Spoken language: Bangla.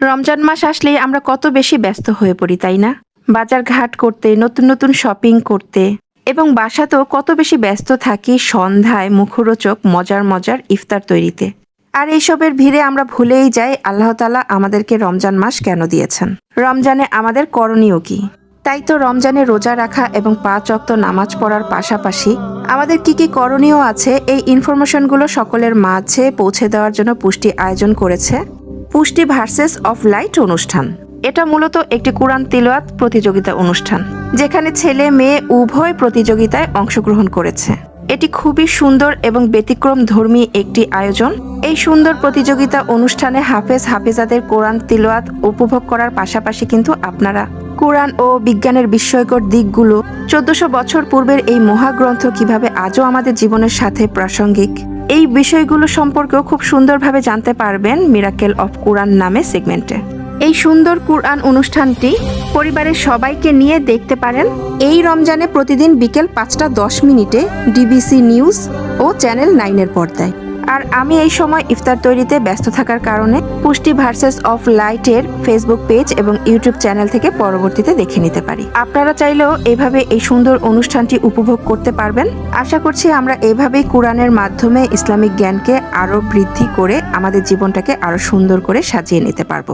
রমজান মাস আসলেই আমরা কত বেশি ব্যস্ত হয়ে পড়ি, তাই না? বাজার ঘাট করতে, নতুন নতুন শপিং করতে এবং বাসাতেও কত বেশি ব্যস্ত থাকি সন্ধ্যায় মুখরোচক, মজার মজার ইফতার তৈরিতে। আর এইসবের ভিড়ে আমরা ভুলেই যাই আল্লাহ তালা আমাদেরকে রমজান মাস কেন দিয়েছেন? রমজানে আমাদের করণীয় কি? তাই তো রমজানে রোজা রাখা এবং পাঁচ অক্ত নামাজ পড়ার পাশাপাশি আমাদের কি কি করণীয় আছে এই ইনফরমেশনগুলো সকলের মাঝে পৌঁছে দেওয়ার জন্য পুষ্টি আয়োজন করেছে? পুষ্টি ভার্সেস অফ লাইট অনুষ্ঠান। এটা মূলত একটি কোরআন তিলওয়াত প্রতিযোগিতা অনুষ্ঠান, যেখানে ছেলে মেয়ে উভয় প্রতিযোগিতায় অংশগ্রহণ করেছে। এটি খুবই সুন্দর এবং ব্যতিক্রম ধর্মী একটি আয়োজন। এই সুন্দর প্রতিযোগিতা অনুষ্ঠানে হাফেজ হাফেজাদের কোরআন তিলওয়াত উপভোগ করার পাশাপাশি কিন্তু আপনারা কোরআন ও বিজ্ঞানের বিস্ময়কর দিকগুলো চোদ্দশো বছর পূর্বের এই মহাগ্রন্থ কীভাবে আজও আমাদের জীবনের সাথে প্রাসঙ্গিক? এই বিষয়গুলো সম্পর্কেও খুব সুন্দরভাবে জানতে পারবেন মিরাকেল অফ কোরআন নামে সেগমেন্টে। এই সুন্দর কোরআন অনুষ্ঠানটি পরিবারের সবাইকে নিয়ে দেখতে পারেন এই রমজানে প্রতিদিন বিকেল পাঁচটা দশ মিনিটে ডিবিসি নিউজ ও চ্যানেল নাইনের পর্দায়। আর আমি এই সময় ইফতার তৈরিতে ব্যস্ত থাকার কারণে পুষ্টি ভার্সেস অফ লাইটের ফেসবুক পেজ এবং ইউটিউব চ্যানেল থেকে পরবর্তীতে দেখে নিতে পারি। আপনারা চাইলেও এভাবে এই সুন্দর অনুষ্ঠানটি উপভোগ করতে পারবেন। আশা করছি আমরা এভাবেই কোরআনের মাধ্যমে ইসলামিক জ্ঞানকে আরও বৃদ্ধি করে আমাদের জীবনটাকে আরও সুন্দর করে সাজিয়ে নিতে পারব।